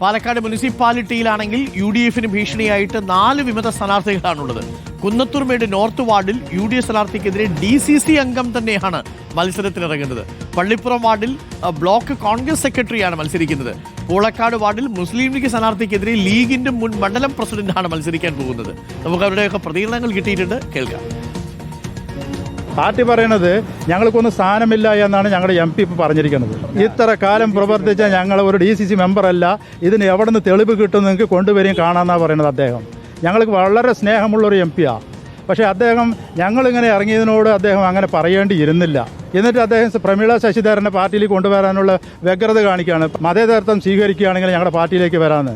Palakkad മുനിസിപ്പാലിറ്റിയിലാണെങ്കിൽ U D എഫിന് ഭീഷണിയായിട്ട് നാല് വിമത സ്ഥാനാർത്ഥികളാണുള്ളത്. കുന്നത്തൂർമേട് നോർത്ത് വാർഡിൽ യു ഡി എഫ് സ്ഥാനാർത്ഥിക്കെതിരെ ഡി സി സി അംഗം തന്നെയാണ് മത്സരത്തിനിറങ്ങുന്നത്. പള്ളിപ്പുറം വാർഡിൽ ബ്ലോക്ക് കോൺഗ്രസ് സെക്രട്ടറിയാണ് മത്സരിക്കുന്നത്. പൂളക്കാട് വാർഡിൽ മുസ്ലിം ലീഗ് സ്ഥാനാർത്ഥിക്കെതിരെ ലീഗിന്റെ മുൻ മണ്ഡലം പ്രസിഡന്റാണ് മത്സരിക്കാൻ പോകുന്നത്. നമുക്ക് അവരുടെയൊക്കെ പ്രതികരണങ്ങൾ കിട്ടിയിട്ടുണ്ട്. കേൾക്കാം. പാർട്ടി പറയണത് ഞങ്ങൾക്കൊന്നും സ്ഥാനമില്ല എന്നാണ് ഞങ്ങളുടെ എം പി ഇപ്പോൾ പറഞ്ഞിരിക്കുന്നത്. ഇത്ര കാലം പ്രവർത്തിച്ച ഞങ്ങൾ ഒരു ഡി സി സി മെമ്പറല്ല ഇതിന് എവിടെ നിന്ന് തെളിവ് കിട്ടും നിങ്ങൾക്ക് കൊണ്ടുവരികയും കാണാമെന്നാണ് പറയുന്നത് അദ്ദേഹം. ഞങ്ങൾക്ക് വളരെ സ്നേഹമുള്ളൊരു എം പിയാണ് പക്ഷേ അദ്ദേഹം ഞങ്ങളിങ്ങനെ ഇറങ്ങിയതിനോട് അദ്ദേഹം അങ്ങനെ പറയേണ്ടിയിരുന്നില്ല. എന്നിട്ട് അദ്ദേഹം പ്രമീള ശശിധരനെ പാർട്ടിയിലേക്ക് കൊണ്ടുവരാനുള്ള വ്യഗ്രത കാണിക്കുകയാണ്. മതേതരത്വം സ്വീകരിക്കുകയാണെങ്കിൽ ഞങ്ങളുടെ പാർട്ടിയിലേക്ക് വരാമെന്ന്.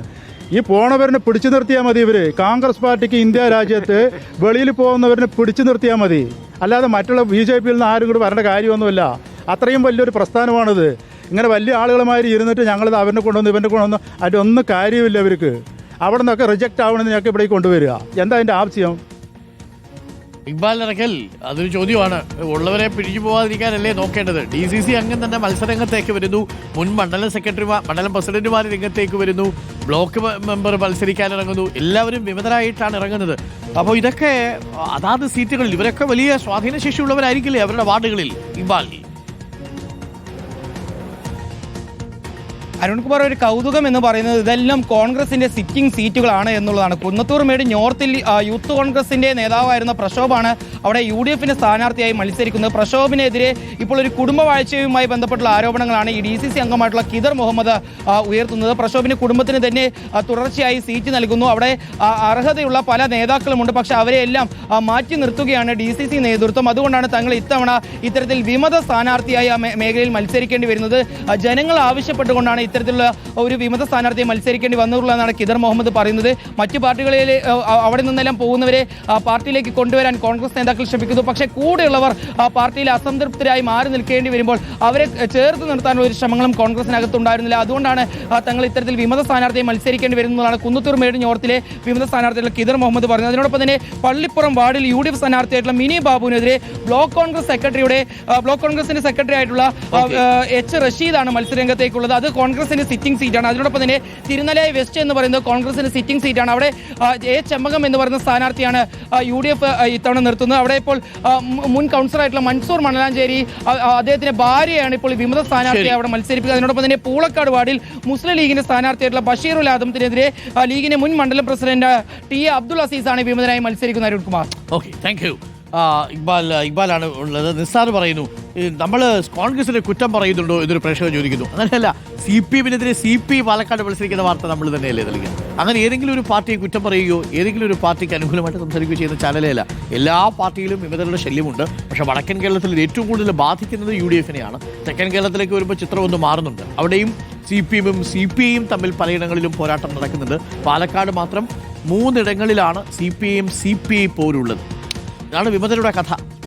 ഈ പോണവരനെ പിടിച്ചു നിർത്തിയാൽ മതി ഇവർ. കോൺഗ്രസ് പാർട്ടിക്ക് ഇന്ത്യ രാജ്യത്ത് വെളിയിൽ പോകുന്നവരനെ പിടിച്ചു നിർത്തിയാൽ മതി. അല്ലാതെ മറ്റുള്ള ബി ജെ പിയിൽ നിന്ന് ആരും കൂടി വരേണ്ട കാര്യമൊന്നുമില്ല. അത്രയും വലിയൊരു പ്രസ്ഥാനമാണിത്. ഇങ്ങനെ വലിയ ആളുകളുമായി ഇരുന്നിട്ട് ഞങ്ങളിത് അവരെ കൊണ്ടുവന്ന് ഇവന്റെ കൊണ്ടുവന്ന് അതിന്റെ ഒന്നും കാര്യമില്ല ഇവർക്ക്. അവിടെ നിന്നൊക്കെ റിജക്റ്റ് ആവണമെന്ന് ഞങ്ങൾക്ക് ഇവിടേക്ക് കൊണ്ടുവരിക. എന്താ അതിന്റെ ആവശ്യം? ഇക്ബാൽ ഇറക്കൽ അതൊരു ചോദ്യമാണ്. ഉള്ളവരെ പിഴിഞ്ഞു പോവാതിരിക്കാനല്ലേ നോക്കേണ്ടത്? ഡി സി സി അംഗം തന്നെ മത്സരരംഗത്തേക്ക് വരുന്നു. മുൻ മണ്ഡലം സെക്രട്ടറിമാർ മണ്ഡലം പ്രസിഡന്റുമാർ രംഗത്തേക്ക് വരുന്നു. ബ്ലോക്ക് മെമ്പർ മത്സരിക്കാൻ ഇറങ്ങുന്നു. എല്ലാവരും വിമതരായിട്ടാണ് ഇറങ്ങുന്നത്. അപ്പോൾ ഇതൊക്കെ അതാത് സീറ്റുകളിൽ ഇവരൊക്കെ വലിയ സ്വാധീനശേഷിയുള്ളവരായിരിക്കില്ലേ അവരുടെ വാർഡുകളിൽ? ഇക്ബാൽ അരുൺകുമാർ ഒരു കൗതുകം എന്ന് പറയുന്നത് ഇതെല്ലാം കോൺഗ്രസിന്റെ സിറ്റിംഗ് സീറ്റുകളാണ് എന്നുള്ളതാണ്. കുന്നത്തൂർ മേട് നോർത്തിൽ യൂത്ത് കോൺഗ്രസിന്റെ നേതാവായിരുന്ന പ്രക്ഷോഭാണ് അവിടെ യു ഡി എഫിന്റെ സ്ഥാനാർത്ഥിയായി മത്സരിക്കുന്നത്. പ്രക്ഷോഭിനെതിരെ ഇപ്പോൾ ഒരു കുടുംബവാഴ്ചയുമായി ബന്ധപ്പെട്ടുള്ള ആരോപണങ്ങളാണ് ഈ ഡി സി സി അംഗമായിട്ടുള്ള കിദർ മുഹമ്മദ് ഉയർത്തുന്നത്. പ്രക്ഷോഭിന് കുടുംബത്തിന് തന്നെ തുടർച്ചയായി സീറ്റ് നൽകുന്നു. അവിടെ അർഹതയുള്ള പല നേതാക്കളുമുണ്ട്. പക്ഷെ അവരെയെല്ലാം മാറ്റി നിർത്തുകയാണ് ഡി സി സി നേതൃത്വം. അതുകൊണ്ടാണ് തങ്ങൾ ഇത്തവണ ഇത്തരത്തിൽ വിമത സ്ഥാനാർത്ഥിയായി ആ മേഖലയിൽ മത്സരിക്കേണ്ടി വരുന്നത്. ജനങ്ങൾ ആവശ്യപ്പെട്ടുകൊണ്ടാണ് ഇത്തരത്തിലുള്ള ഒരു വിമത സ്ഥാനാർത്ഥിയെ മത്സരിക്കേണ്ടി വന്നിട്ടുള്ളതെന്നാണ് കിദർ മുഹമ്മദ് പറയുന്നത്. മറ്റു പാർട്ടികളിൽ അവിടെ നിന്നെല്ലാം പോകുന്നവരെ പാർട്ടിയിലേക്ക് കൊണ്ടുവരാൻ കോൺഗ്രസ് നേതാക്കൾ ശ്രമിക്കുന്നു. പക്ഷേ കൂടെയുള്ളവർ ആ, പാർട്ടിയിൽ അസംതൃപ്തരായി മാറി നിൽക്കേണ്ടി വരുമ്പോൾ അവരെ ചേർത്ത് നിർത്താനുള്ള ഒരു ശ്രമങ്ങളും കോൺഗ്രസിനകത്തുണ്ടായിരുന്നില്ല. അതുകൊണ്ടാണ് തങ്ങൾ ഇത്തരത്തിൽ വിമത സ്ഥാനാർത്ഥിയെ മത്സരിക്കേണ്ടി വരുന്നതാണ് കുന്നത്തൂർ മേട് നോർത്തിലെ വിമത സ്ഥാനാർത്ഥികളുടെ കിദർ മുഹമ്മദ് പറഞ്ഞത് അതിനോടൊപ്പം തന്നെ പള്ളിപ്പുറം വാർഡിൽ യു ഡി എഫ് സ്ഥാനാർത്ഥിയായിട്ടുള്ള മിനി ബാബുവിനെതിരെ ബ്ലോക്ക് കോൺഗ്രസ് സെക്രട്ടറിയുടെ ബ്ലോക്ക് കോൺഗ്രസിന്റെ സെക്രട്ടറി ആയിട്ടുള്ള എച്ച് റഷീദാണ് മത്സരരംഗത്തേക്കുള്ളത്. അത് കോൺഗ്രസിന്റെ സിറ്റിംഗ് സീറ്റാണ് അതിനോടൊപ്പം തന്നെ തിരുനലയ വെസ്റ്റ് എന്ന് പറയുന്നത് കോൺഗ്രസിന് സിറ്റിംഗ് സീറ്റാണ് അവിടെ എ ചെമ്മകം എന്ന് പറയുന്ന സ്ഥാനാർത്ഥിയാണ് യു ഡി എഫ് ഇത്തവണ നിർത്തുന്നത്. അവിടെ ഇപ്പോൾ മുൻ കൗൺസിലറായിട്ടുള്ള മൻസൂർ മണലാഞ്ചേരി അദ്ദേഹത്തിന്റെ ഭാര്യയാണ് ഇപ്പോൾ വിമത സ്ഥാനാർത്ഥിയെ അവിടെ മത്സരിപ്പിക്കുക. അതിനോടൊപ്പം തന്നെ പൂളക്കാട് വാർഡിൽ മുസ്ലിം ലീഗിന്റെ സ്ഥാനാർത്ഥിയായിട്ടുള്ള ബഷീറുൽ ആദമത്തിനെതിരെ ലീഗിന്റെ മുൻ മണ്ഡലം പ്രസിഡന്റ് ടി എ അബ്ദുൾ അസീസാണ് വിമതനായി മത്സരിക്കുന്ന Arunkumar. Okay thank you Iqbal ഇക്ബാലാണ് ഉള്ളത്. നിസാർ പറയുന്നു നമ്മൾ കോൺഗ്രസിനെ കുറ്റം പറയുന്നുണ്ടോ എന്നൊരു പ്രേക്ഷകർ ചോദിക്കുന്നു. അങ്ങനെയല്ല സി പി എമ്മിനെതിരെ സി പി പാലക്കാട് മത്സരിക്കുന്ന വാർത്ത നമ്മൾ തന്നെയല്ലേ നൽകുക അങ്ങനെ ഏതെങ്കിലും ഒരു പാർട്ടിയെ കുറ്റം പറയുകയോ ഏതെങ്കിലും ഒരു പാർട്ടിക്ക് അനുകൂലമായിട്ട് സംസാരിക്കുകയോ ചെയ്യുന്ന ചാനലേ അല്ല. എല്ലാ പാർട്ടിയിലും വിമതരുടെ ശല്യമുണ്ട്. പക്ഷെ വടക്കൻ കേരളത്തിൽ ഏറ്റവും കൂടുതൽ ബാധിക്കുന്നത് യു ഡി എഫിനെയാണ്. തെക്കൻ കേരളത്തിലേക്ക് വരുമ്പോൾ ചിത്രം ഒന്ന് മാറുന്നുണ്ട്. അവിടെയും സി പി എമ്മും സി പി ഐയും തമ്മിൽ പലയിടങ്ങളിലും പോരാട്ടം നടക്കുന്നുണ്ട്. പാലക്കാട് മാത്രം മൂന്നിടങ്ങളിലാണ് സി പി ഐയും സി പി ഐ പോരുള്ളത് ഇതാണ് വിമതരുടെ കഥ.